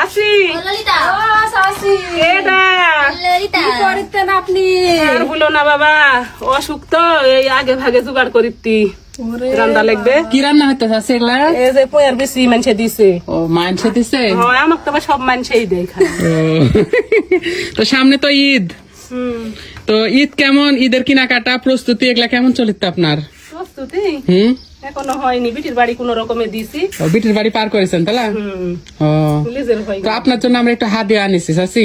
আসি ললিতা। কেডা ললিতা। করতেন আপনি? আর বলো না বাবা অসুখ তো এই আগে ভাগে জোগাড় করিতি। রান্দা লাগবে? কি রান্না হইতেছে সেগুলা এই যে পয়ার বেশি দিছে। ও দিছে? হয় আমাকে তো সব দেয় তো সামনে তো ঈদ। তো ঈদ কেমন? ঈদের কেনাকাটা প্রস্তুতি এগুলা কেমন চলিত আপনার? প্রস্তুতি? হুম? এখনও হয়নি বিটির বাড়ি কোন রকমে দিছি। বিটির বাড়ি পার করেছেন তাহলে তো আপনার জন্য আমরা একটু হাত দিয়ে আনিছি চাচি।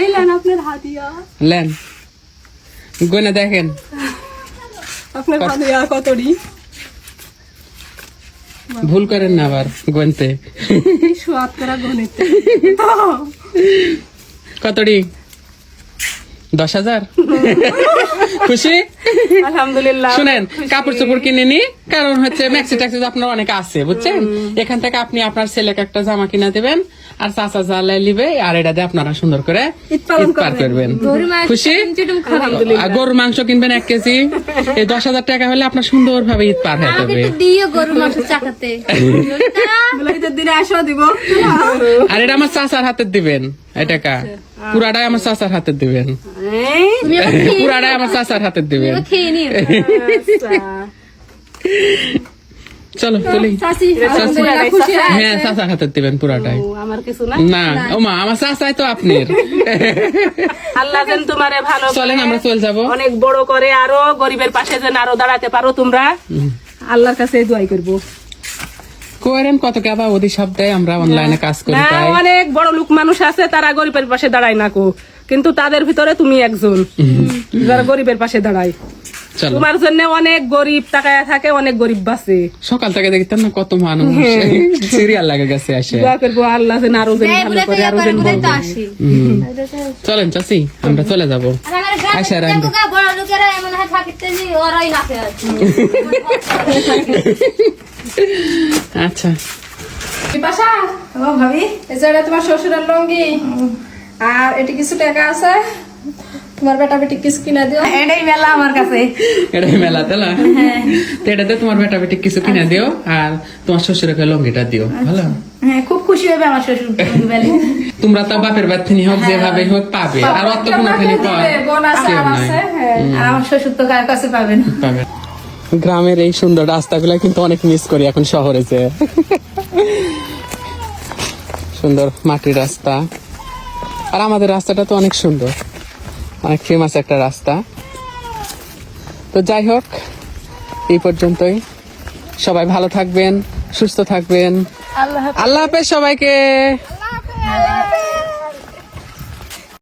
এই লেন আপনার হাতিয়া লেন গনে দেখেন। আপনার কতটি ভুল করেন না আবার গনতে সোয়াদ করা গণিতে কতটি দশ হাজার? খুশি? আলহামদুলিল্লাহ শুনেন কাপড় চোপড় কিনে নি কারণ হচ্ছে ম্যাক্সি ট্যাক্সি আপনার অনেক আছে বুঝছেন? এখান থেকে আপনি আপনার ছেলেকে একটা জামা কিনা দেবেন আর চাচা জালাই লিবে আর এটা দিয়ে আপনারা সুন্দর করে পার করবেন। খুশি? আর গরুর মাংস কিনবেন এক কেজি। এই দশ হাজার টাকা হলে আপনার সুন্দর ভাবে ঈদ পার হয়ে যাবে। ঈদের দিনে আসো দিব। আর এটা আমার চাচার হাতে দিবেন। এই টাকা পুরাটাই আমার চাচার হাতে দিবেন। এই, তুমি আবার খেয়ে পুরাটাই আমার চাচার হাতে দিবেন। নিও, খেয়ে নিও। চলো চলি। চাচি আলহামদুলিল্লাহ খুশি আছে। হ্যাঁ চাচার হাতে দিবেন পুরাটাই। ও, আমার কিছু না? না ও মা আমার চাচাই তো আপনার। আল্লাহ যেন তোমারে ভালো চলেন আমরা চলে যাব। অনেক বড় করে আরও গরিবের পাশে যেন আরও দাঁড়াতে পারো তোমরা। আল্লাহর কাছে দোয়াই করব। করেন কত কাবা ওদি সবটাই আমরা অনলাইনে কাজ করি অনেক বড় লোক মানুষ আছে তারা গরিবের পাশে দাঁড়ায় না কো। কিন্তু তাদের ভিতরে তুমি একজন। যারা গরিবের পাশে দাঁড়ায়। তোমার জন্য অনেক গরিব টাকায় থাকে অনেক গরিব বাঁচে সকাল থেকে দেখতেন না কত মানুষ। সিরিয়াল লাগে গেছে আসে। দোয়া করব আল্লাহ যেন আরও যেন ভালো করে আরও যেন। চলেন চাচি আমরা চলে যাব। আর আমার রান্না। বড় লোকেরা এমন হয় থাকিতে ওরাই লাফে আছে। আচ্ছা। বিপাশা? ও ভাবি। তোমার শ্বশুরের লঙ্গি। আর এটি কিছু টাকা আছে। তোমার বেটা বেটি কিছু কিনা দিও। এটাই মেলা আমার কাছে। এটাই মেলা তো এটাতে তোমার বেটা বেটি কিছু কিনে দিও আর তোমার শ্বশুরকে লঙ্গিটা দিও ভালো? হ্যাঁ খুব খুশি হবে আমার শ্বশুর তোমরা তো বাপের বাড়ি হোক যেভাবে হোক পাবে। আর অত পাওয়া আর। আছে। হ্যাঁ আমার শ্বশুর তো কার কাছে পাবেন পাবে গ্রামের এই সুন্দর রাস্তাগুলো কিন্তু অনেক মিস করি এখন শহরে যে। সুন্দর মাটির রাস্তা। আর আমাদের রাস্তাটা তো অনেক সুন্দর। অনেক ফেমাস একটা রাস্তা। তো যাই হোক এই পর্যন্তই। সবাই ভালো থাকবেন সুস্থ থাকবেন। আল্লাহ হাফেজ সবাইকে। আল্লাহ হাফেজ।